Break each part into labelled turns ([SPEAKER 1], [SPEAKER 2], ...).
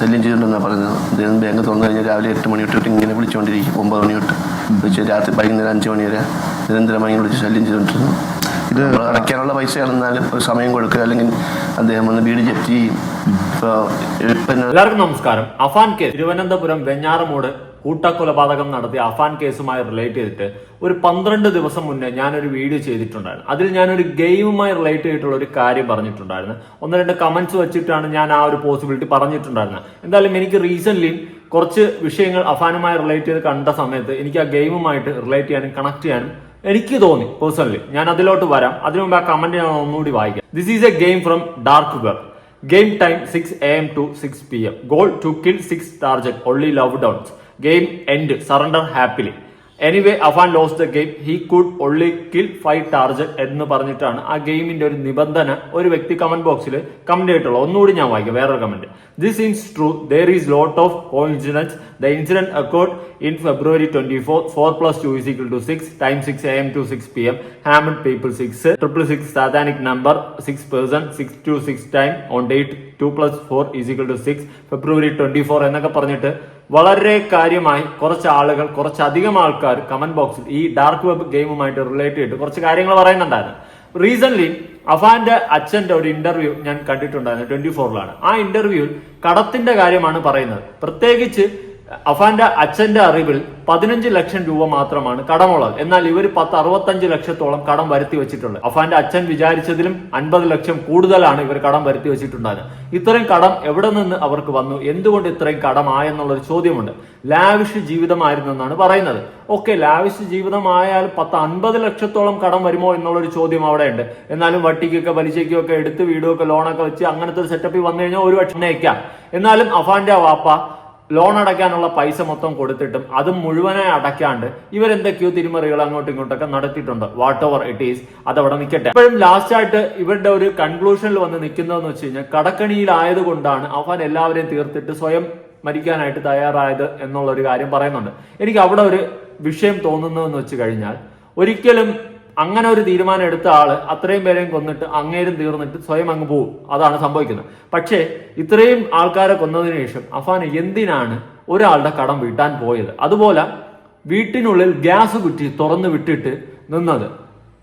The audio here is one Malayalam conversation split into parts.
[SPEAKER 1] ശല്യം ചെയ്തിട്ടുണ്ടെന്നാണ് പറയുന്നത്. അദ്ദേഹം ബാങ്ക് തുറന്നു കഴിഞ്ഞാൽ രാവിലെ എട്ട് മണി തൊട്ട് ഇങ്ങനെ വിളിച്ചുകൊണ്ടിരിക്കും. ഒമ്പത് മണി തൊട്ട്. വിളിച്ച് രാത്രി വൈകുന്നേരം അഞ്ച് മണി വരെ നിരന്തരമായി വിളിച്ച് ശല്യം ചെയ്തുകൊണ്ടിരുന്നു. ഇത് അടയ്ക്കാനുള്ള പൈസ ആണെന്നാലും ഒരു സമയം കൊടുക്കുക. അല്ലെങ്കിൽ അദ്ദേഹം വന്ന് വീട് ജപ്തി
[SPEAKER 2] എല്ലാവർക്കും നമസ്കാരം. അഫാൻ കെ തിരുവനന്തപുരം വെഞ്ഞാറമൂട് കൂട്ടക്കൊലപാതകം നടത്തിയ അഫാൻ കേസുമായി റിലേറ്റ് ചെയ്തിട്ട് ഒരു പന്ത്രണ്ട് ദിവസം മുന്നേ ഞാനൊരു വീഡിയോ ചെയ്തിട്ടുണ്ടായിരുന്നു. അതിൽ ഞാനൊരു ഗെയിമുമായി റിലേറ്റ് ചെയ്തിട്ടുള്ള ഒരു കാര്യം പറഞ്ഞിട്ടുണ്ടായിരുന്നു. ഒന്ന് രണ്ട് കമന്റ്സ് വെച്ചിട്ടാണ് ഞാൻ ആ ഒരു പോസിബിലിറ്റി പറഞ്ഞിട്ടുണ്ടായിരുന്നത്. എന്തായാലും എനിക്ക് റീസെന്റ് കുറച്ച് വിഷയങ്ങൾ അഫാനുമായി റിലേറ്റ് ചെയ്ത് കണ്ട സമയത്ത് എനിക്ക് ആ ഗെയിമുമായിട്ട് റിലേറ്റ് ചെയ്യാനും കണക്ട് ചെയ്യാനും എനിക്ക് തോന്നി പേഴ്സണലി ഞാൻ അതിലോട്ട് വരാം. അതിനു മുമ്പ് ആ കമന്റ് ഞാൻ ഒന്നുകൂടി വായിക്കാം. This is a game from dark web six A M to six P M goal to kill six target only love downs game end surrender happily anyway Afan loss the game he could only kill five target എന്ന് പറഞ്ഞിട്ടാണ് ആ ഗെയിമിന്റെ ഒരു നിബന്ധന ഒരു വ്യക്തി കമന്റ് ബോക്സിൽ കമന്റ് ചെയ്തിട്ടുള്ളത്. ഒന്നുകൂടി ഞാൻ വായിക്കാം. വേറൊരു comment this is true there is lot of coincidence the incident accord in February twenty four four plus two is equal to six time six A M to six P M ഹാമഡ് people six triple six satanic number six person six to six time on date two plus four is equal to six February twenty four എന്നൊക്കെ പറഞ്ഞിട്ട് വളരെ കാര്യമായി കുറച്ച് ആളുകൾ കുറച്ചധികം ആൾക്കാർ കമന്റ് ബോക്സിൽ ഈ ഡാർക്ക് വെബ് ഗെയിമുമായിട്ട് റിലേറ്റ് ചെയ്തിട്ട് കുറച്ച് കാര്യങ്ങൾ പറയുന്നുണ്ടായിരുന്നു. റീസെന്റ് അഫാന്റെ അച്ഛന്റെ ഒരു ഇന്റർവ്യൂ ഞാൻ കണ്ടിട്ടുണ്ടായിരുന്നു ട്വന്റി ഫോറിലാണ് ആ ഇന്റർവ്യൂവിൽ കടത്തിന്റെ കാര്യമാണ് പറയുന്നത്. പ്രത്യേകിച്ച് അഫാന്റെ അച്ഛന്റെ അറിവിൽ പതിനഞ്ച് ലക്ഷം രൂപ മാത്രമാണ് കടമുള്ളത്. എന്നാൽ ഇവർ പത്ത് അറുപത്തഞ്ച് ലക്ഷത്തോളം കടം വരുത്തി വെച്ചിട്ടുണ്ട്. അഫാന്റെ അച്ഛൻ വിചാരിച്ചതിലും അൻപത് ലക്ഷം കൂടുതലാണ് ഇവർ കടം വരുത്തി വെച്ചിട്ടുണ്ടായത്. ഇത്രയും കടം എവിടെ നിന്ന് അവർക്ക് വന്നു? എന്തുകൊണ്ട് ഇത്രയും കടമായെന്നുള്ളൊരു ചോദ്യമുണ്ട്. ലാവിഷ് ജീവിതമായിരുന്നു എന്നാണ് പറയുന്നത്. ഓക്കെ ലാവിഷ് ജീവിതമായാൽ പത്ത് അൻപത് ലക്ഷത്തോളം കടം വരുമോ എന്നുള്ളൊരു ചോദ്യം അവിടെ ഉണ്ട് എന്നാലും വട്ടിക്കൊക്കെ പലിശയ്ക്കൊക്കെ എടുത്ത് വീടുമൊക്കെ ലോണൊക്കെ വെച്ച് അങ്ങനത്തെ ഒരു സെറ്റപ്പിൽ വന്നു കഴിഞ്ഞാൽ ഒരു പക്ഷേ എന്നാലും അഫാന്റെ വാപ്പ ലോൺ അടയ്ക്കാനുള്ള പൈസ മൊത്തം കൊടുത്തിട്ടും അത് മുഴുവനായി അടയ്ക്കാണ്ട് ഇവരെന്തൊക്കെയോ തിരിമറികൾ അങ്ങോട്ടും ഇങ്ങോട്ടൊക്കെ നടത്തിയിട്ടുണ്ട്. വാട്ട് ഓവർ ഇറ്റ് ഈസ് അതവിടെ നിൽക്കട്ടെ എപ്പോഴും ലാസ്റ്റ് ആയിട്ട് ഇവരുടെ ഒരു കൺക്ലൂഷനിൽ വന്ന് നിൽക്കുന്നതെന്ന് വെച്ച് കഴിഞ്ഞാൽ കടക്കണിയിലായത് കൊണ്ടാണ് അവൻ എല്ലാവരെയും തീർത്തിട്ട് സ്വയം മരിക്കാനായിട്ട് തയ്യാറായത് എന്നുള്ള ഒരു കാര്യം പറയുന്നുണ്ട്. എനിക്ക് അവിടെ ഒരു വിഷയം തോന്നുന്നതെന്ന് വെച്ച് കഴിഞ്ഞാൽ ഒരിക്കലും അങ്ങനെ ഒരു തീരുമാനം എടുത്ത ആൾ അത്രയും പേരെയും കൊന്നിട്ട് അങ്ങേരും തീർന്നിട്ട് സ്വയം അങ്ങ് പോകും അതാണ് സംഭവിക്കുന്നത്. പക്ഷേ ഇത്രയും ആൾക്കാരെ കൊന്നതിന് ശേഷം അഫാൻ എന്തിനാണ് ഒരാളുടെ കടം വീട്ടാൻ പോയത്? അതുപോലെ വീട്ടിനുള്ളിൽ ഗ്യാസ് കുറ്റി തുറന്നു വിട്ടിട്ട് നിന്നത്.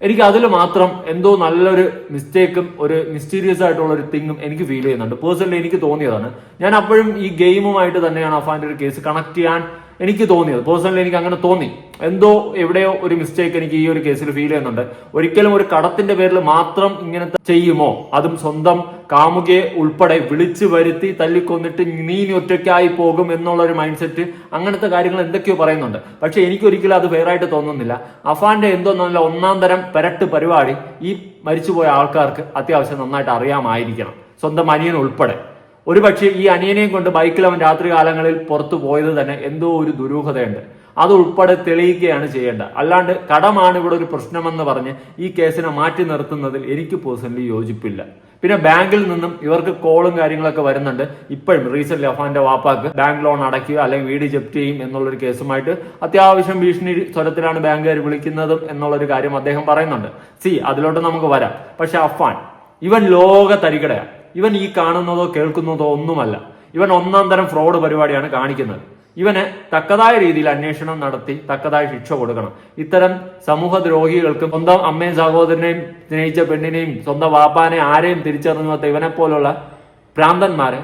[SPEAKER 2] എനിക്ക് അതിൽ മാത്രം എന്തോ നല്ലൊരു മിസ്റ്റേക്കും ഒരു മിസ്റ്റീരിയസ് ആയിട്ടുള്ള ഒരു തിങ്ങും എനിക്ക് ഫീൽ ചെയ്യുന്നുണ്ട്. പേഴ്സണലി എനിക്ക് തോന്നിയതാണ്. ഞാൻ അപ്പോഴും ഈ ഗെയിമുമായിട്ട് തന്നെയാണ് അഫാന്റെ ഒരു കേസ് കണക്ട് ചെയ്യാൻ എനിക്ക് തോന്നിയത് പേഴ്സണലി എനിക്ക് അങ്ങനെ തോന്നി. എന്തോ എവിടെയോ ഒരു മിസ്റ്റേക്ക് എനിക്ക് ഈ ഒരു കേസിൽ ഫീൽ ചെയ്യുന്നുണ്ട്. ഒരിക്കലും ഒരു കടത്തിന്റെ പേരിൽ മാത്രം ഇങ്ങനത്തെ ചെയ്യുമോ? അതും സ്വന്തം കാമുകയെ ഉൾപ്പെടെ വിളിച്ചു വരുത്തി തല്ലിക്കൊന്നിട്ട് നീ ഇനി ഒറ്റയ്ക്കായി പോകും എന്നുള്ള ഒരു മൈൻഡ് സെറ്റ് അങ്ങനത്തെ കാര്യങ്ങൾ എന്തൊക്കെയോ പറയുന്നുണ്ട്. പക്ഷെ എനിക്കൊരിക്കലും അത് വേറായിട്ട് തോന്നുന്നില്ല. അഫാന്റെ എന്തോ നല്ല ഒന്നാം തരം പെരട്ട് പരിപാടി ഈ മരിച്ചുപോയ ആൾക്കാർക്ക് അത്യാവശ്യം നന്നായിട്ട് അറിയാമായിരിക്കണം. സ്വന്തം അനിയൻ ഉൾപ്പെടെ. ഒരുപക്ഷെ ഈ അനിയനെയും കൊണ്ട് ബൈക്കിൽ അവൻ രാത്രികാലങ്ങളിൽ പുറത്തു പോയത് തന്നെ എന്തോ ഒരു ദുരൂഹതയുണ്ട്. അത് ഉൾപ്പെടെ തെളിയിക്കുകയാണ് ചെയ്യേണ്ടത് അല്ലാണ്ട് കടമാണ് ഇവിടെ ഒരു പ്രശ്നമെന്ന് പറഞ്ഞ് ഈ കേസിനെ മാറ്റി നിർത്തുന്നതിൽ എനിക്ക് പേഴ്സണലി യോജിപ്പില്ല. പിന്നെ ബാങ്കിൽ നിന്നും ഇവർക്ക് കോളും കാര്യങ്ങളൊക്കെ വരുന്നുണ്ട്. ഇപ്പോഴും റീസെന്റ് അഫാന്റെ വാപ്പാക്ക് ബാങ്ക് ലോൺ അടയ്ക്കുക അല്ലെങ്കിൽ വീട് ജപ്തി ചെയ്യും എന്നുള്ളൊരു കേസുമായിട്ട് അത്യാവശ്യം ഭീഷണി സ്വരത്തിലാണ് ബാങ്കുകാർ വിളിക്കുന്നതും എന്നുള്ളൊരു കാര്യം അദ്ദേഹം പറയുന്നുണ്ട്. സി അതിലോട്ട് നമുക്ക് വരാം. പക്ഷെ അഫാൻ ഇവൻ ലോക തരികടയാണ് ഇവൻ ഈ കാണുന്നതോ കേൾക്കുന്നതോ ഒന്നുമല്ല. ഇവൻ ഒന്നാം തരം ഫ്രോഡ് പരിപാടിയാണ് കാണിക്കുന്നത്. ഇവന് തക്കതായ രീതിയിൽ അന്വേഷണം നടത്തി തക്കതായ ശിക്ഷ കൊടുക്കണം. ഇത്തരം സമൂഹ ദ്രോഹികൾക്ക് സ്വന്തം അമ്മയും സഹോദരനെയും സ്നേഹിച്ച പെണ്ണിനെയും സ്വന്തം വാപ്പാനെ ആരെയും തിരിച്ചറിഞ്ഞാത്ത ഇവനെ പോലുള്ള ഭ്രാന്തന്മാരെ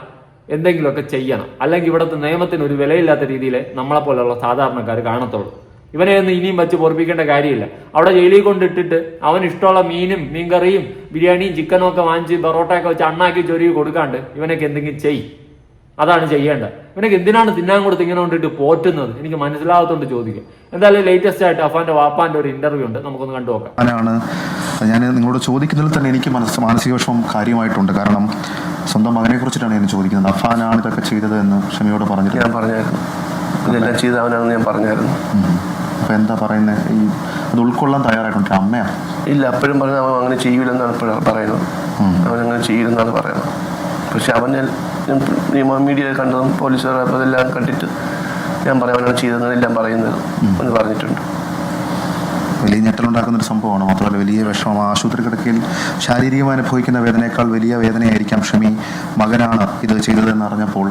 [SPEAKER 2] എന്തെങ്കിലുമൊക്കെ ചെയ്യണം. അല്ലെങ്കിൽ ഇവിടുത്തെ നിയമത്തിന് ഒരു വിലയില്ലാത്ത രീതിയിൽ നമ്മളെ പോലുള്ള സാധാരണക്കാർ കാണത്തുള്ളൂ. ഇവനെ ഒന്നും ഇനിയും വെച്ച് പൊറപ്പിക്കേണ്ട കാര്യമില്ല. അവിടെ ജയിലിൽ കൊണ്ടിട്ടിട്ട് അവൻ ഇഷ്ടമുള്ള മീനും മീൻകറിയും ബിരിയാണിയും ചിക്കനും ഒക്കെ വാങ്ങിച്ച് പൊറോട്ടയൊക്കെ വെച്ച് അണ്ണാക്കി ചൊരി കൊടുക്കാണ്ട് ഇവനൊക്കെ എന്തെങ്കിലും ചെയ്. അതാണ് ചെയ്യേണ്ടത്. ഇവനൊക്കെ എന്തിനാണ് തിന്നാൻ കൊടുത്ത് ഇങ്ങനെ കൊണ്ടിട്ട് പോറ്റുന്നത്? എനിക്ക് മനസ്സിലാകത്തോണ്ട് ചോദിക്കുക എന്തായാലും ലേറ്റസ്റ്റ് ആയിട്ട് അഫാന്റെ വാപ്പാന്റെ ഒരു ഇന്റർവ്യൂ ഉണ്ട്. നമുക്കൊന്ന് കണ്ടു നോക്കാം.
[SPEAKER 3] ഞാൻ നിങ്ങളോട് ചോദിക്കുന്നതിൽ തന്നെ എനിക്ക് മനസ്സ് മാനസിക വിഷമം കാര്യമായിട്ടുണ്ട്. കാരണം സ്വന്തം മകനെ കുറിച്ചിട്ടാണ് ഞാൻ ചോദിക്കുന്നത്. അഫാനാണ് ഇതൊക്കെ ചെയ്തത് എന്ന് ക്ഷമയോട് പറഞ്ഞിട്ട്
[SPEAKER 1] ഞാൻ പറഞ്ഞായിരുന്നു. ഇതെല്ലാം ചെയ്ത അവനാണെന്ന് ഞാൻ പറഞ്ഞായിരുന്നു.
[SPEAKER 3] അപ്പൊ എന്താ പറയുന്നത് ഈ അത് ഉൾക്കൊള്ളാൻ തയ്യാറായിട്ടുണ്ട്. അമ്മയാണ്
[SPEAKER 1] ഇല്ല അപ്പോഴും പറഞ്ഞു അവൻ അങ്ങനെ ചെയ്യൂലെന്നാണ് പറയുന്നത്. അവൻ അങ്ങനെ ചെയ്യില്ലെന്നാണ് പറയുന്നത്. പക്ഷെ അവൻ നിയമ മീഡിയയിൽ കണ്ടതും പോലീസുകാർ അപ്പോൾ അതെല്ലാം കണ്ടിട്ട് ഞാൻ പറയാം അവനാണ് ചെയ്തതെന്ന് എല്ലാം പറയുന്നത് എന്ന് പറഞ്ഞിട്ടുണ്ട്.
[SPEAKER 3] വലിയ ഞെട്ടലുണ്ടാക്കുന്ന ഒരു സംഭവമാണ്. മാത്രമല്ല വലിയ വിഷമം ആശുപത്രി കിടക്കയിൽ ശാരീരികമായി അനുഭവിക്കുന്ന വേദനയേക്കാൾ വലിയ വേദനയായിരിക്കാം ഷമി മകനാണ് ഇത് ചെയ്തതെന്ന് അറിഞ്ഞപ്പോൾ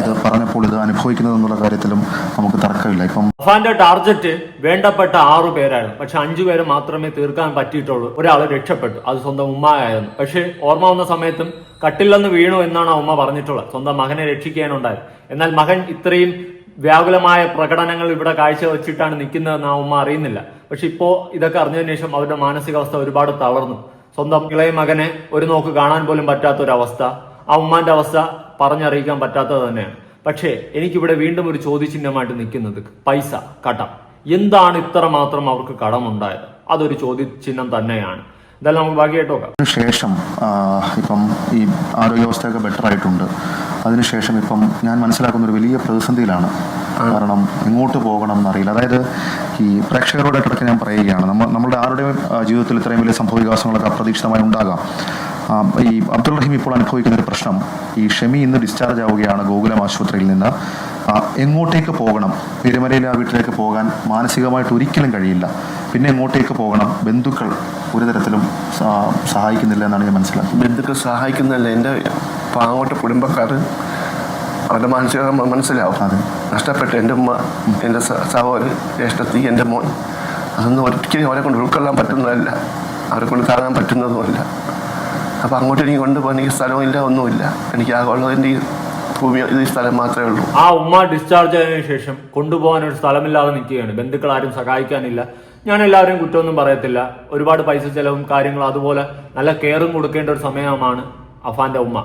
[SPEAKER 3] ഇത് പറഞ്ഞപ്പോൾ ഇത് അനുഭവിക്കുന്നത് എന്നുള്ള കാര്യത്തിലും നമുക്ക് തർക്കമില്ല. ഇപ്പം
[SPEAKER 2] അഫാന്റെ ടാർജറ്റ് വേണ്ടപ്പെട്ട ആറു പേരായിരുന്നു. പക്ഷെ അഞ്ചു പേര് മാത്രമേ തീർക്കാൻ പറ്റിയിട്ടുള്ളൂ. ഒരാൾ രക്ഷപ്പെട്ടു. അത് സ്വന്തം ഉമ്മയായിരുന്നു. പക്ഷെ ഓർമ്മ വന്ന സമയത്തും കട്ടില്ലെന്ന് വീണു എന്നാണ് ഉമ്മ പറഞ്ഞിട്ടുള്ളത്. സ്വന്തം മകനെ രക്ഷിക്കാനുണ്ടായത്. എന്നാൽ മകൻ ഇത്രയും വ്യാകുലമായ പ്രകടനങ്ങൾ ഇവിടെ കാഴ്ച കാഴ്ചവെച്ചിട്ടാണ് നിൽക്കുന്നതെന്ന് ആ ഉമ്മ അറിയുന്നില്ല. പക്ഷെ ഇപ്പോ ഇതൊക്കെ അറിഞ്ഞതിന് ശേഷം അവരുടെ മാനസികാവസ്ഥ ഒരുപാട് തളർന്നു. സ്വന്തം ഇളയ മകനെ ഒരു നോക്ക് കാണാൻ പോലും പറ്റാത്ത ഒരു അവസ്ഥ ആ ഉമ്മാന്റെ അവസ്ഥ പറഞ്ഞറിയിക്കാൻ പറ്റാത്തത് തന്നെയാണ്. പക്ഷേ എനിക്കിവിടെ വീണ്ടും ഒരു ചോദ്യചിഹ്നമായിട്ട് നിൽക്കുന്നത് പൈസ കടം. എന്താണ് ഇത്ര മാത്രം അവർക്ക് കടമുണ്ടായത്? അതൊരു ചോദ്യചിഹ്നം തന്നെയാണ്. ഇതെല്ലാം നമുക്ക് ബാക്കിയായിട്ട് നോക്കാം.
[SPEAKER 3] ശേഷം ഇപ്പം ഈ ആരോഗ്യാവസ്ഥയൊക്കെ ബെറ്റർ ആയിട്ടുണ്ട്. അതിനുശേഷം ഇപ്പം ഞാൻ മനസ്സിലാക്കുന്ന ഒരു വലിയ പ്രതിസന്ധിയിലാണ്. കാരണം എങ്ങോട്ട് പോകണം എന്നറിയില്ല അതായത് ഈ പ്രേക്ഷകരോട് ഇടയ്ക്ക് ഞാൻ പറയുകയാണ് നമ്മൾ നമ്മളുടെ ആരുടെയും ആ, ജീവിതത്തിൽ ഇത്രയും വലിയ സംഭവ വികാസങ്ങളൊക്കെ അപ്രതീക്ഷിതമായി ഉണ്ടാകാം. ഈ അബ്ദുൾ റഹീം ഇപ്പോൾ അനുഭവിക്കുന്ന ഒരു പ്രശ്നം ഈ ഷെമി ഇന്ന് ഡിസ്ചാർജ് ആവുകയാണ് ഗോകുലം ആശുപത്രിയിൽ നിന്ന്. എങ്ങോട്ടേക്ക് പോകണം? പെരുമലയിലെ ആ വീട്ടിലേക്ക് പോകാൻ മാനസികമായിട്ട് ഒരിക്കലും കഴിയില്ല. പിന്നെ എങ്ങോട്ടേക്ക് പോകണം? ബന്ധുക്കൾ ഒരു തരത്തിലും സഹായിക്കുന്നില്ല എന്നാണ് ഞാൻ മനസ്സിലാക്കുന്നത്.
[SPEAKER 1] ബന്ധുക്കൾ സഹായിക്കുന്നില്ല എന്റെ പാങ്ങോട്ട് കുടുംബക്കാർ അവരുടെ മാനസിക മനസ്സിലാവും.
[SPEAKER 3] അതെ.
[SPEAKER 1] നഷ്ടപ്പെട്ട എന്റെ ഉമ്മ എന്റെ സഹോദരൻ ജ്യേഷ്ഠത്തി എന്റെ മോൻ അതൊന്നും ഒരിക്കലും അവരെ കൊണ്ട് ഉൾക്കൊള്ളാൻ പറ്റുന്നതല്ല. അവരെ കൊണ്ട് താങ്ങാൻ പറ്റുന്നതുമല്ല അപ്പോൾ അങ്ങോട്ട് എനിക്ക് കൊണ്ടുപോകാൻ എനിക്ക് സ്ഥലമില്ല ഒന്നുമില്ല. എനിക്ക് ആകെ ഉള്ളത് എന്റെ ഭൂമി ഈ സ്ഥലം മാത്രമേ ഉള്ളൂ.
[SPEAKER 2] ആ ഉമ്മ ഡിസ്ചാർജ് ആയതിനു ശേഷം കൊണ്ടുപോകാൻ ഒരു സ്ഥലമില്ലാതെ നിൽക്കുകയാണ്. ബന്ധുക്കൾ ആരും സഹായിക്കാനില്ല. ഞാൻ എല്ലാവരും കുറ്റമൊന്നും പറയത്തില്ല. ഒരുപാട് പൈസ ചെലവും കാര്യങ്ങളും അതുപോലെ നല്ല കെയറും കൊടുക്കേണ്ട ഒരു സമയമാണ് അഫാന്റെ ഉമ്മ.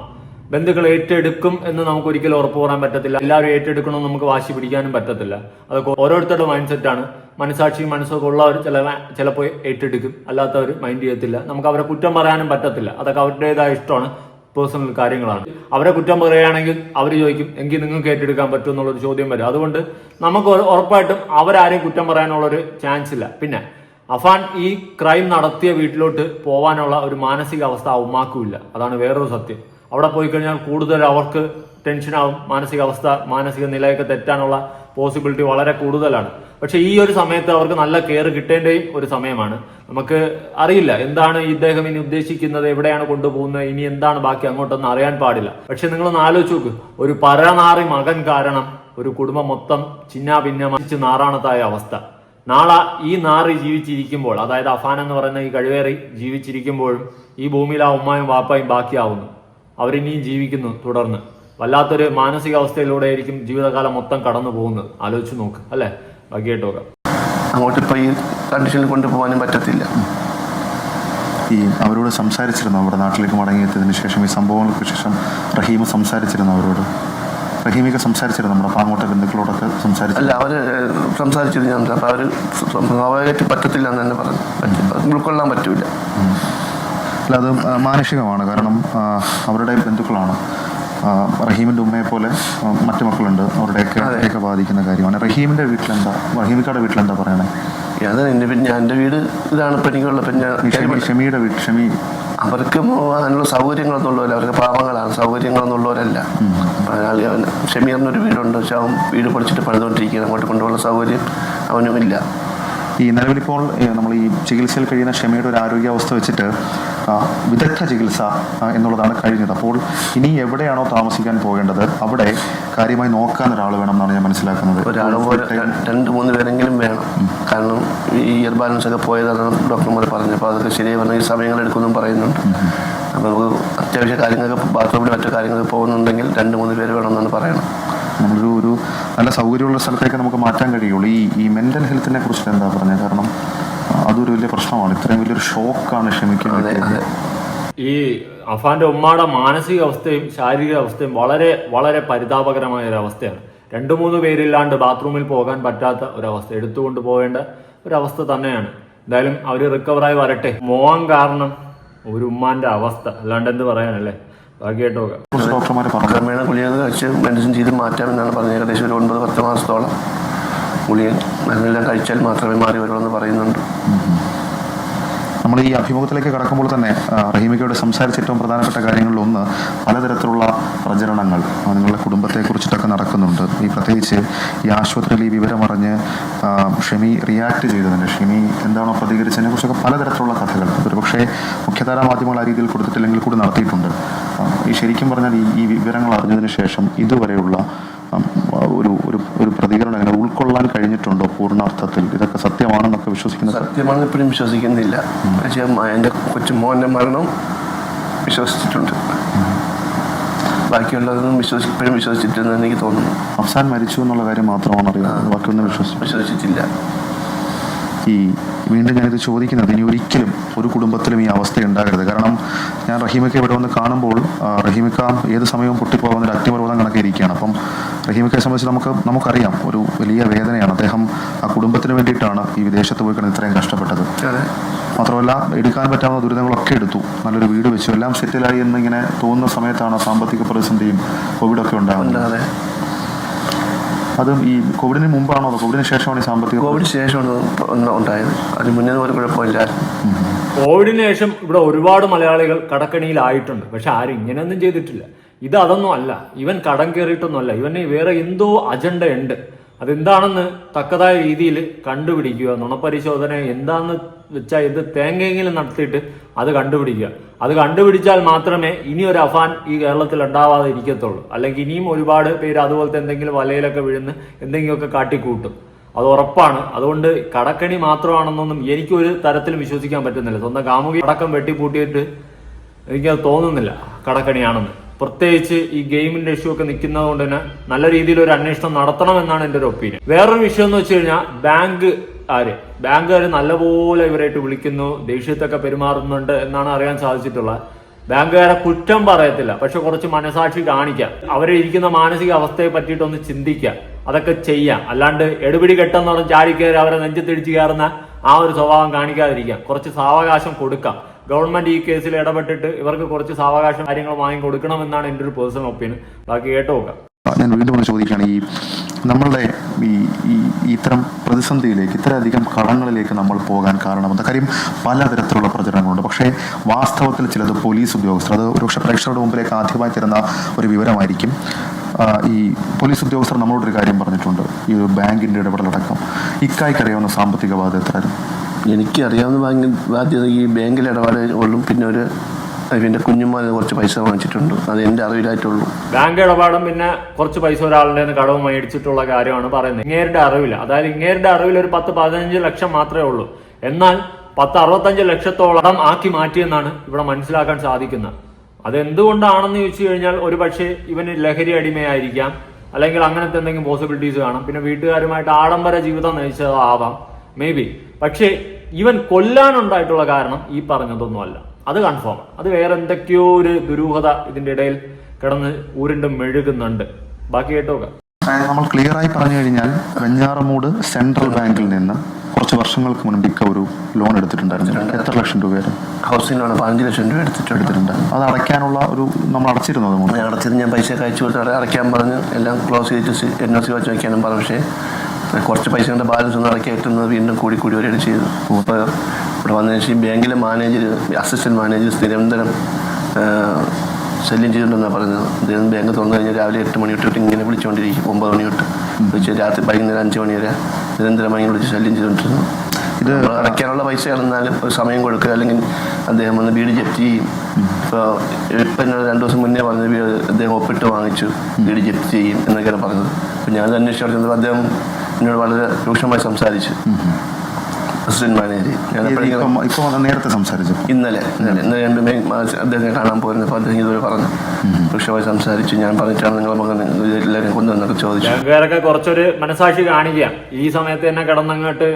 [SPEAKER 2] ബന്ധുക്കൾ ഏറ്റെടുക്കും എന്ന് നമുക്ക് ഒരിക്കലും ഉറപ്പ് പറയാൻ പറ്റത്തില്ല. എല്ലാവരും ഏറ്റെടുക്കണമെന്ന് നമുക്ക് വാശി പിടിക്കാനും പറ്റത്തില്ല. അതൊക്കെ ഓരോരുത്തരുടെ മൈൻഡ് സെറ്റാണ് മനസാക്ഷിയും മനസ്സൊക്കെ ഉള്ളവർ ചില ചിലപ്പോൾ ഏറ്റെടുക്കും. അല്ലാത്തവർ മൈൻഡ് ചെയ്യത്തില്ല. നമുക്ക് അവരെ കുറ്റം പറയാനും പറ്റത്തില്ല. അതൊക്കെ അവരുടേതായ ഇഷ്ടമാണ്. പേഴ്സണൽ കാര്യങ്ങളാണ്. അവരെ കുറ്റം പറയുകയാണെങ്കിൽ അവർ ചോദിക്കും എങ്കിൽ നിങ്ങൾക്ക് ഏറ്റെടുക്കാൻ പറ്റും എന്നുള്ളൊരു ചോദ്യം വരും. അതുകൊണ്ട് നമുക്ക് ഉറ- ഉറപ്പായിട്ടും അവരാരെയും കുറ്റം പറയാനുള്ളൊരു ചാൻസ് ഇല്ല. പിന്നെ അഫാൻ ഈ ക്രൈം നടത്തിയ വീട്ടിലോട്ട് പോവാനുള്ള ഒരു മാനസിക അവസ്ഥ ഉമ്മാക്കുമില്ല. അതാണ് വേറൊരു സത്യം. അവിടെ പോയി കഴിഞ്ഞാൽ കൂടുതൽ അവർക്ക് ടെൻഷനാവും മാനസികാവസ്ഥ മാനസിക നിലയൊക്കെ തെറ്റാനുള്ള പോസിബിലിറ്റി വളരെ കൂടുതലാണ്. പക്ഷെ ഈ ഒരു സമയത്ത് അവർക്ക് നല്ല കെയർ കിട്ടേണ്ടയും ഒരു സമയമാണ്. നമുക്ക് അറിയില്ല എന്താണ് ഇദ്ദേഹം ഇനി ഉദ്ദേശിക്കുന്നത് എവിടെയാണ് കൊണ്ടുപോകുന്നത് ഇനി എന്താണ് ബാക്കി അങ്ങോട്ടൊന്നും അറിയാൻ പാടില്ല. പക്ഷെ നിങ്ങളൊന്ന് ആലോചിച്ച് നോക്ക്. ഒരു പരനാറി മകൻ കാരണം ഒരു കുടുംബം മൊത്തം ചിന്നാഭിന്നമിച്ച് നാറാണത്തായ അവസ്ഥ. നാളെ ഈ നാറി ജീവിച്ചിരിക്കുമ്പോൾ അതായത് അഫാൻ എന്ന് പറയുന്ന ഈ കഴിവേറി ജീവിച്ചിരിക്കുമ്പോഴും ഈ ഭൂമിയിൽ ആ ഉമ്മായും വാപ്പായും ബാക്കിയാവുന്നു. അവരിനിയും ജീവിക്കുന്നു തുടർന്ന്. വല്ലാത്തൊരു മാനസികാവസ്ഥയിലൂടെ ആയിരിക്കും ജീവിതകാലം മൊത്തം കടന്നു പോകുന്നത് ആലോചിച്ച് നോക്ക് അല്ലേ? ബാക്കിയായിട്ട് നോക്കാം.
[SPEAKER 1] അങ്ങോട്ട് ഇപ്പോൾ ഈ കണ്ടീഷനിൽ കൊണ്ടുപോകാനും പറ്റത്തില്ല.
[SPEAKER 3] ഈ അവരോട് സംസാരിച്ചിരുന്നു അവിടെ നാട്ടിലേക്ക് മടങ്ങിയെത്തിയതിനു ശേഷം ഈ സംഭവങ്ങൾക്ക് ശേഷം റഹീം സംസാരിച്ചിരുന്നു അവരോട്. റഹീമൊക്കെ സംസാരിച്ചിരുന്നു നമ്മുടെ പാങ്ങോട്ട ബന്ധുക്കളോടൊക്കെ സംസാരിച്ചു
[SPEAKER 1] അല്ല അവർ സംസാരിച്ചിരുന്നു ഞാൻ. അപ്പോൾ അവർ സ്വാഭാവികമായിട്ട് പറ്റത്തില്ല എന്ന് തന്നെ പറഞ്ഞു. ഉൾക്കൊള്ളാൻ പറ്റൂല.
[SPEAKER 3] അല്ല അത് മാനുഷികമാണ് കാരണം അവരുടെ ബന്ധുക്കളാണ്. റഹീമിന്റെ ഉമ്മയെ പോലെ മറ്റു മക്കളുണ്ട്. അവരുടെയൊക്കെ ഒക്കെ ബാധിക്കുന്ന കാര്യമാണ്. റഹീമിന്റെ വീട്ടിലെന്താ റഹീമിക്കാടെ വീട്ടിലെന്താ പറയണേ?
[SPEAKER 1] അത് എന്റെ പിന്നെ എന്റെ വീട് ഇതാണ് ഇപ്പം എനിക്കുള്ള പിന്നെ
[SPEAKER 3] ഷമിയുടെ വീട് ഷമി
[SPEAKER 1] അവർക്ക് അതിനുള്ള സൗകര്യങ്ങളൊന്നും ഉള്ളവരല്ല അവർക്ക് പാവങ്ങളാണ്. സൗകര്യങ്ങളൊന്നും ഉള്ളവരല്ല ഷമി എന്നൊരു വീടുണ്ട്. പക്ഷെ അവൻ വീട് പൊളിച്ചിട്ട് പണിതുകൊണ്ടിരിക്കുകയാണ്. അങ്ങോട്ട് കൊണ്ടുപോകാനുള്ള സൗകര്യം അവനുമില്ല.
[SPEAKER 3] ഈ നിലവിലിപ്പോൾ നമ്മൾ ഈ ചികിത്സയിൽ കഴിയുന്ന ക്ഷമയുടെ ഒരു ആരോഗ്യാവസ്ഥ വെച്ചിട്ട് വിദഗ്ധ ചികിത്സ എന്നുള്ളതാണ് കഴിഞ്ഞത്. അപ്പോൾ ഇനി എവിടെയാണോ താമസിക്കാൻ പോകേണ്ടത് അവിടെ കാര്യമായി നോക്കാൻ ഒരാൾ വേണം എന്നാണ് ഞാൻ മനസ്സിലാക്കുന്നത്.
[SPEAKER 1] ഒരാൾ രണ്ട് മൂന്ന് പേരെങ്കിലും വേണം. കാരണം ഈ ഇയർ ബാലൻസ് ഒക്കെ പോയതാണ് ഡോക്ടർമാർ പറഞ്ഞത്. അപ്പോൾ അതൊക്കെ ശരിയായി പറഞ്ഞ ഈ സമയങ്ങൾ എടുക്കുമെന്നും പറയുന്നുണ്ട്. അപ്പോൾ നമുക്ക് അത്യാവശ്യ കാര്യങ്ങളൊക്കെ ബാത്റൂമിൽ മറ്റു കാര്യങ്ങളൊക്കെ പോകുന്നുണ്ടെങ്കിൽ രണ്ട് മൂന്ന് പേര് വേണമെന്നാണ് പറയണം.
[SPEAKER 3] നമ്മളൊരു ഒരു നല്ല സൗകര്യമുള്ള സ്ഥലത്തേക്ക് നമുക്ക് മാറ്റാൻ കഴിയുള്ളൂ. ഈ ഈ മെന്റൽ ഹെൽത്തിനെ കുറിച്ച് എന്താ പറഞ്ഞത്? കാരണം അതൊരു വലിയ പ്രശ്നമാണ്. ഇത്രയും വലിയൊരു ഷോക്കാണ്
[SPEAKER 1] ക്ഷമിക്കുന്നത്
[SPEAKER 2] ഈ അഫാന്റെ ഉമ്മയുടെ മാനസിക അവസ്ഥയും ശാരീരിക അവസ്ഥയും വളരെ വളരെ പരിതാപകരമായ ഒരു അവസ്ഥയാണ്. രണ്ടു മൂന്ന് പേരില്ലാണ്ട് ബാത്റൂമിൽ പോകാൻ പറ്റാത്ത ഒരവസ്ഥ. എടുത്തുകൊണ്ട് പോകേണ്ട ഒരവസ്ഥ തന്നെയാണ്. എന്തായാലും അവർ റിക്കവറായി വരട്ടെ. മോഹം കാരണം ഒരു ഉമ്മാന്റെ അവസ്ഥ. അല്ലാണ്ട് എന്ത് പറയാനല്ലേ? ബാക്കിയായിട്ട് നോക്കാം.
[SPEAKER 3] ഡോക്ടർമാരെ ഡോക്ടർമാർ
[SPEAKER 1] ക്രമേണ ഗുളിക കഴിച്ച് മെഡിസിൻ ചെയ്ത് മാറ്റാമെന്നാണ് പറഞ്ഞത്. ഏകദേശം ഒരു ഒൻപത് പത്ത് മാസത്തോളം. ഗുളിക അതെല്ലാം കഴിച്ചാൽ മാത്രമേ മാറി വരുള്ളൂ എന്ന് പറയുന്നുണ്ട്.
[SPEAKER 3] നമ്മൾ ഈ അഭിമുഖത്തിലേക്ക് കടക്കുമ്പോൾ തന്നെ റഹീമയ്ക്കോട് സംസാരിച്ച ഏറ്റവും പ്രധാനപ്പെട്ട കാര്യങ്ങളിൽ ഒന്ന് പലതരത്തിലുള്ള പ്രചരണങ്ങൾ നിങ്ങളുടെ കുടുംബത്തെക്കുറിച്ചിട്ടൊക്കെ നടക്കുന്നുണ്ട്. ഈ പ്രത്യേകിച്ച് ഈ ആശുപത്രിയിൽ ഈ വിവരം അറിഞ്ഞ് ഷെമി റിയാക്ട് ചെയ്തതിന് ഷെമി എന്താണോ പ്രതികരിച്ചതിനെ കുറിച്ചൊക്കെ പലതരത്തിലുള്ള കഥകൾ ഒരു പക്ഷേ മുഖ്യധാരാ മാധ്യമങ്ങൾ ആ രീതിയിൽ കൊടുത്തിട്ടില്ലെങ്കിൽ കൂടി നടത്തിയിട്ടുണ്ട്. ഈ ശരിക്കും പറഞ്ഞാൽ ഈ വിവരങ്ങൾ അറിഞ്ഞതിന് ശേഷം ഇതുവരെയുള്ള ഒരു ഒരു പ്രതികരണം എങ്ങനെ ഉൾക്കൊള്ളാൻ കഴിഞ്ഞിട്ടുണ്ടോ പൂർണാർത്ഥത്തിൽ? ഇതൊക്കെ സത്യമാണെന്നൊക്കെ വിശ്വസിക്കുന്നത്
[SPEAKER 1] സത്യമാണെന്ന് ഇപ്പോഴും വിശ്വസിക്കുന്നില്ല. പക്ഷേ എന്റെ കൊച്ചു മോന്റെ മരണം വിശ്വസിച്ചിട്ടുണ്ട്. ബാക്കിയുള്ളതൊന്നും വിശ്വസി ഇപ്പോഴും വിശ്വസിച്ചിട്ടില്ലെന്ന് എനിക്ക് തോന്നുന്നു.
[SPEAKER 3] അഫ്സാൻ മരിച്ചു എന്നുള്ള കാര്യം മാത്രമാണ് അറിയാം ബാക്കിയൊന്നും വിശ്വസിച്ചു
[SPEAKER 1] വിശ്വസിച്ചില്ല
[SPEAKER 3] ഈ വീണ്ടും ഞാനിത് ചോദിക്കുന്നത് ഇനി ഒരിക്കലും ഒരു കുടുംബത്തിലും ഈ അവസ്ഥ ഉണ്ടാകരുത്. കാരണം ഞാൻ റഹീമയ്ക്ക് ഇവിടെ വന്ന് കാണുമ്പോൾ റഹീമിക്ക ഏത് സമയവും പൊട്ടിപ്പോകുന്ന ഒരു അത്യപർവതം കണക്കെ ഇരിക്കുകയാണ് അപ്പം റഹീമിക്കയെ സംബന്ധിച്ച് നമുക്ക് നമുക്കറിയാം ഒരു വലിയ വേദനയാണ്. അദ്ദേഹം ആ കുടുംബത്തിന് വേണ്ടിയിട്ടാണ് ഈ വിദേശത്ത് പോയി കിടന്ന് ഇത്രയും കഷ്ടപ്പെട്ടത്. മാത്രമല്ല എടുക്കാൻ പറ്റാവുന്ന ദുരിതങ്ങളൊക്കെ എടുത്തു. നല്ലൊരു വീട് വെച്ചു. എല്ലാം സെറ്റിലായി എന്നിങ്ങനെ തോന്നുന്ന സമയത്താണ് സാമ്പത്തിക പ്രതിസന്ധിയും കോവിഡൊക്കെ ഉണ്ടാകുന്നത്.
[SPEAKER 1] അതെ
[SPEAKER 3] ഈ കോവിഡിന് മുമ്പാണോ അതോ കോവിഡിന് ശേഷമാണ് ഈ സാമ്പത്തിക
[SPEAKER 1] കോവിഡ് ശേഷമാണ് ഒന്ന് ഉണ്ടായത്. അതിന് മുന്നേ ഒരു കുഴപ്പമില്ല.
[SPEAKER 2] കോവിഡിന് ശേഷം ഇവിടെ ഒരുപാട് മലയാളികൾ കടക്കണിയിലായിട്ടുണ്ട്. പക്ഷെ ആരും ഇങ്ങനെയൊന്നും ചെയ്തിട്ടില്ല. ഇത് അതൊന്നും അല്ല. ഇവൻ കടം കയറിയിട്ടൊന്നും അല്ല ഇവന് വേറെ എന്തോ അജണ്ട ഉണ്ട് അതെന്താണെന്ന് തക്കതായ രീതിയിൽ കണ്ടുപിടിക്കുക. നുണപരിശോധന എന്താണെന്ന് വെച്ചാൽ ഇത് തേങ്ങയെങ്കിലും നടത്തിയിട്ട് അത് കണ്ടുപിടിക്കുക. അത് കണ്ടുപിടിച്ചാൽ മാത്രമേ ഇനി ഒരു അഫാൻ ഈ കേരളത്തിൽ ഉണ്ടാവാതെ ഇരിക്കത്തുള്ളൂ. അല്ലെങ്കിൽ ഇനിയും ഒരുപാട് പേര് അതുപോലത്തെ എന്തെങ്കിലും വലയിലൊക്കെ വിഴുന്ന് എന്തെങ്കിലുമൊക്കെ കാട്ടിക്കൂട്ടും. അത് ഉറപ്പാണ്. അതുകൊണ്ട് കടക്കണി മാത്രമാണെന്നൊന്നും എനിക്കൊരു തരത്തിലും വിശ്വസിക്കാൻ പറ്റുന്നില്ല. സ്വന്തം കാമുകി അടക്കം വെട്ടിപ്പൂട്ടിയിട്ട് എനിക്കത് തോന്നുന്നില്ല കടക്കണിയാണെന്ന്. പ്രത്യേകിച്ച് ഈ ഗെയിമിന്റെ ഇഷ്യൂ ഒക്കെ നിൽക്കുന്നത് കൊണ്ട് തന്നെ നല്ല രീതിയിൽ ഒരു അന്വേഷണം നടത്തണം എന്നാണ് എന്റെ ഒരു ഒപ്പീനിയൻ വേറൊരു വിഷയം എന്ന് വെച്ച് കഴിഞ്ഞാൽ ബാങ്ക് ആര്? ബാങ്കുകാർ നല്ലപോലെ ഇവരായിട്ട് വിളിക്കുന്നു ദേഷ്യത്തൊക്കെ പെരുമാറുന്നുണ്ട് എന്നാണ് അറിയാൻ സാധിച്ചിട്ടുള്ളത്. ബാങ്കുകാരെ കുറ്റം പറയത്തില്ല പക്ഷെ കുറച്ച് മനസാക്ഷി കാണിക്കാം. അവരെ ഇരിക്കുന്ന മാനസിക അവസ്ഥയെ പറ്റിയിട്ടൊന്ന് ചിന്തിക്കാം അതൊക്കെ ചെയ്യാം. അല്ലാണ്ട് എടുപിടി കെട്ടെന്ന് പറഞ്ഞ് ചാടിക്കയറി അവരെ നെഞ്ചത്തിടിച്ച് കയറുന്ന ആ ഒരു സ്വഭാവം കാണിക്കാതിരിക്കാം. കുറച്ച് സാവകാശം കൊടുക്കാം. ഗവൺമെന്റ് ഈ കേസിൽ ഇടപെട്ടിട്ട് ഇവർക്ക് കുറച്ച് സാവകാശം കാര്യങ്ങൾ വാങ്ങി എന്റെ ഒരു പേഴ്സണൽ ഒപ്പീനിയൻ ബാക്കി കേട്ടുനോക്കാം
[SPEAKER 3] ഞാൻ വീണ്ടും ഒന്ന് ചോദിക്കുകയാണ് ഈ നമ്മളുടെ ഈ ഈ ഇത്തരം പ്രതിസന്ധിയിലേക്ക് ഇത്രയധികം കടങ്ങളിലേക്ക് നമ്മൾ പോകാൻ കാരണം എന്താ? കാര്യം പലതരത്തിലുള്ള പ്രചരണങ്ങളുണ്ട്. പക്ഷേ വാസ്തവത്തിൽ ചിലത് പോലീസ് ഉദ്യോഗസ്ഥർ അത് ഒരുപക്ഷെ പ്രേക്ഷകരുടെ മുമ്പിലേക്ക് ആദ്യമായി തരുന്ന ഒരു വിവരമായിരിക്കും. ഈ പോലീസ് ഉദ്യോഗസ്ഥർ നമ്മളോടൊരു കാര്യം പറഞ്ഞിട്ടുണ്ട് ഈ ബാങ്കിന്റെ ഇടപെടലടക്കം. ഇക്കായിക്കറിയാവുന്ന സാമ്പത്തിക ബാധ്യത എത്രയായിരുന്നു?
[SPEAKER 1] എനിക്ക് അറിയാവുന്ന ബാങ്ക് ബാധ്യത ഈ ബാങ്കിൽ ഇടപാട് ഉള്ളു പിന്നെ ഒരു പിന്നെ കുഞ്ഞുമാൻ കുറച്ച് പൈസ വാങ്ങിച്ചിട്ടുണ്ട്. അത് എന്റെ അറിവിലായിട്ടുള്ളൂ.
[SPEAKER 2] ബാങ്ക് ഇടപാടും പിന്നെ കുറച്ച് പൈസ ഒരാളുടെ കടവ് മേടിച്ചിട്ടുള്ള കാര്യമാണ് പറയുന്നത്. ഇങ്ങേരുടെ അറിവിൽ അതായത് ഇങ്ങേരുടെ അറിവിൽ ഒരു പത്ത് പതിനഞ്ച് ലക്ഷം മാത്രമേ ഉള്ളൂ. എന്നാൽ പത്ത് അറുപത്തഞ്ച് ലക്ഷത്തോളം ആക്കി മാറ്റിയെന്നാണ് ഇവിടെ മനസ്സിലാക്കാൻ സാധിക്കുന്നത്. അതെന്തുകൊണ്ടാണെന്ന് ചോദിച്ചു കഴിഞ്ഞാൽ ഒരു പക്ഷേ ഇവന് ലഹരി അടിമയായിരിക്കാം. അല്ലെങ്കിൽ അങ്ങനത്തെ എന്തെങ്കിലും പോസിബിലിറ്റീസ് കാണാം. പിന്നെ വീട്ടുകാരുമായിട്ട് ആഡംബര ജീവിതം നയിച്ചതാവാം. മേ ബി പക്ഷേ ഇവൻ കൊല്ലാനുണ്ടായിട്ടുള്ള കാരണം ഈ പറഞ്ഞതൊന്നുമല്ല. അത് കൺഫേം അത് വേറെ എന്തൊക്കെയോ ഒരു ദുരൂഹത ഇതിന്റെ ഇടയിൽ കിടന്ന് ഊരുണ്ടും മെഴുകുന്നുണ്ട്. ബാക്കി കേട്ടോക്ക
[SPEAKER 3] നമ്മൾ ക്ലിയർ ആയി പറഞ്ഞു കഴിഞ്ഞാൽ വെഞ്ഞാറമൂട് സെൻട്രൽ ബാങ്കിൽ നിന്ന് കുറച്ച് വർഷങ്ങൾക്ക് മുൻപ് ഇക്ക ഒരു ലോൺ എടുത്തിട്ടുണ്ടായിരുന്നു. എത്ര ലക്ഷം രൂപയായിരുന്നു?
[SPEAKER 1] ഹൗസിംഗ് ലോൺ പതിനഞ്ച് ലക്ഷം രൂപ എടുത്തിട്ടുണ്ട്.
[SPEAKER 3] എടുത്തിട്ടുണ്ട് അത് അടയ്ക്കാനുള്ള ഒരു നമ്മൾ അടച്ചിരുന്നു അത് മുമ്പ്
[SPEAKER 1] ഞാൻ പൈസ അയച്ചു കൊടുത്ത് അടയ്ക്കാൻ പറഞ്ഞു. എല്ലാം ക്ലോസ് ചെയ്തിട്ട് എൻ ഒ സി വെച്ച് വയ്ക്കാനും പറഞ്ഞു. പക്ഷേ കുറച്ച് പൈസ കൊണ്ട് ബാലൻസ് ഒന്നും അടക്കി കയറ്റുന്നത് വീണ്ടും കൂടി കൂടി വരികയാണ് ചെയ്തു അപ്പോൾ ഇവിടെ വന്നതിന് ശേഷം ബാങ്കിലെ മാനേജർ അസിസ്റ്റന്റ് മാനേജർ നിരന്തരം ശല്യം ചെയ്തിട്ടുണ്ടെന്നാണ് പറഞ്ഞത് അദ്ദേഹം ബാങ്ക് തുറന്നു കഴിഞ്ഞാൽ രാവിലെ എട്ട് മണി തൊട്ട് ഇങ്ങനെ വിളിച്ചുകൊണ്ടിരിക്കും ഒമ്പത് മണി തൊട്ട്. വിളിച്ച് രാത്രി വൈകുന്നേരം അഞ്ച് മണി വരെ നിരന്തരമായി വിളിച്ച് ശല്യം ചെയ്തുകൊണ്ടിരുന്നു. ഇത് അടയ്ക്കാനുള്ള പൈസയാണെന്നാലും ഒരു സമയം കൊടുക്കുക അല്ലെങ്കിൽ അദ്ദേഹം വന്ന് വീട് ജപ്തി ചെയ്യും. ഇപ്പോൾ ഇപ്പം എന്നോട് രണ്ട് ദിവസം മുന്നേ പറഞ്ഞ വീട് അദ്ദേഹം ഒപ്പിട്ട് വാങ്ങിച്ചു വീട് ജപ്തി ചെയ്യും എന്നൊക്കെയാണ് പറഞ്ഞത്. അപ്പം ഞാൻ അന്വേഷിച്ചു അദ്ദേഹം എന്നോട് വളരെ രൂക്ഷമായി സംസാരിച്ചു. Assistant manager.
[SPEAKER 3] നേരത്തെ സംസാരിച്ചു?
[SPEAKER 1] ഇന്നലെ ഇന്നലെ ഇന്നലെ രണ്ട് മേ അദ്ദേഹത്തെ കാണാൻ പോയിരുന്നപ്പോൾ അദ്ദേഹം ഇതുവരെ പറഞ്ഞു. രൂക്ഷമായി സംസാരിച്ചു. ഞാൻ പറഞ്ഞിട്ടാണ് നിങ്ങളെ മകൻ എല്ലാവരും കൊണ്ടുവന്നൊക്കെ ചോദിച്ചു
[SPEAKER 2] വേറൊക്കെ കുറച്ചൊരു മനസാക്ഷി കാണിക്കുക. ഈ സമയത്ത് തന്നെ കിടന്നങ്ങോട്ട്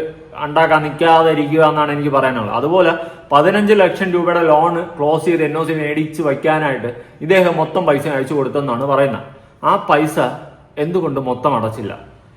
[SPEAKER 2] ഉണ്ടാക്കാൻ നിൽക്കാതെ ഇരിക്കുക എന്നാണ് എനിക്ക് പറയാനുള്ളത്. അതുപോലെ പതിനഞ്ച് ലക്ഷം രൂപയുടെ ലോൺ ക്ലോസ് ചെയ്ത് എൻ ഒ സി മേടിച്ച് വയ്ക്കാനായിട്ട് ഇദ്ദേഹം മൊത്തം പൈസ അയച്ചു കൊടുത്തെന്നാണ് പറയുന്നത്. ആ പൈസ എന്തുകൊണ്ട് മൊത്തം അടച്ചില്ല?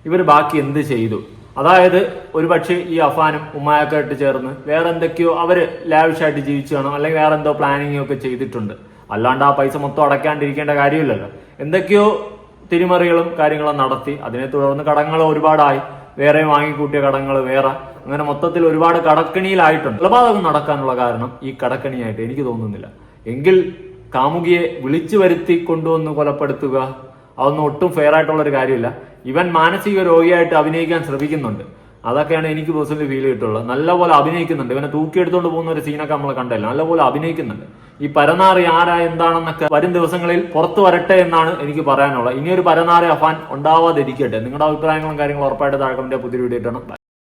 [SPEAKER 2] ഇവർ ബാക്കി എന്ത് ചെയ്തു? അതായത് ഒരുപക്ഷെ ഈ അഫാനും ഉമ്മായൊക്കെ ചേർന്ന് വേറെ എന്തൊക്കെയോ അവർ ലാവിഷായിട്ട് ജീവിച്ചു കാണും അല്ലെങ്കിൽ വേറെ എന്തോ പ്ലാനിങ് ഒക്കെ ചെയ്തിട്ടുണ്ട്. അല്ലാണ്ട് ആ പൈസ മൊത്തം അടയ്ക്കാണ്ടിരിക്കേണ്ട കാര്യമില്ലല്ലോ. എന്തൊക്കെയോ തിരിമറികളും കാര്യങ്ങളും നടത്തി. അതിനെ തുടർന്ന് കടങ്ങൾ ഒരുപാടായി. വേറെ വാങ്ങിക്കൂട്ടിയ കടങ്ങൾ വേറെ. അങ്ങനെ മൊത്തത്തിൽ ഒരുപാട് കടക്കണിയിലായിട്ടുണ്ട്. കൊലപാതകം നടക്കാനുള്ള കാരണം ഈ കടക്കണിയായിട്ട് എനിക്ക് തോന്നുന്നില്ല. എങ്കിൽ കാമുകിയെ വിളിച്ചു വരുത്തി കൊണ്ടുവന്ന് കൊലപ്പെടുത്തുക അതൊന്നും ഒട്ടും ഫെയർ ആയിട്ടുള്ള ഒരു കാര്യമില്ല. ഇവൻ മാനസിക രോഗിയായിട്ട് അഭിനയിക്കാൻ ശ്രമിക്കുന്നുണ്ട്. അതൊക്കെയാണ് എനിക്ക് പേഴ്സണലി ഫീൽ കിട്ടുള്ളത് നല്ലപോലെ അഭിനയിക്കുന്നുണ്ട്. ഇവനെ തൂക്കിയെടുത്തോണ്ട് പോകുന്ന ഒരു സീനൊക്കെ നമ്മൾ കണ്ടല്ലോ നല്ലപോലെ അഭിനയിക്കുന്നുണ്ട്. ഈ പരനാറി ആരാ എന്താണെന്നൊക്കെ വരും ദിവസങ്ങളിൽ പുറത്തു വരട്ടെ എന്നാണ് എനിക്ക് പറയാനുള്ളത്. ഇനിയൊരു പരനാറി അഫാൻ ഉണ്ടാവാതിരിക്കട്ടെ. നിങ്ങളുടെ അഭിപ്രായങ്ങളും കാര്യങ്ങളും ഉറപ്പായിട്ട് താഴെ പുതിയ വീഡിയോ ഇട്ടണം.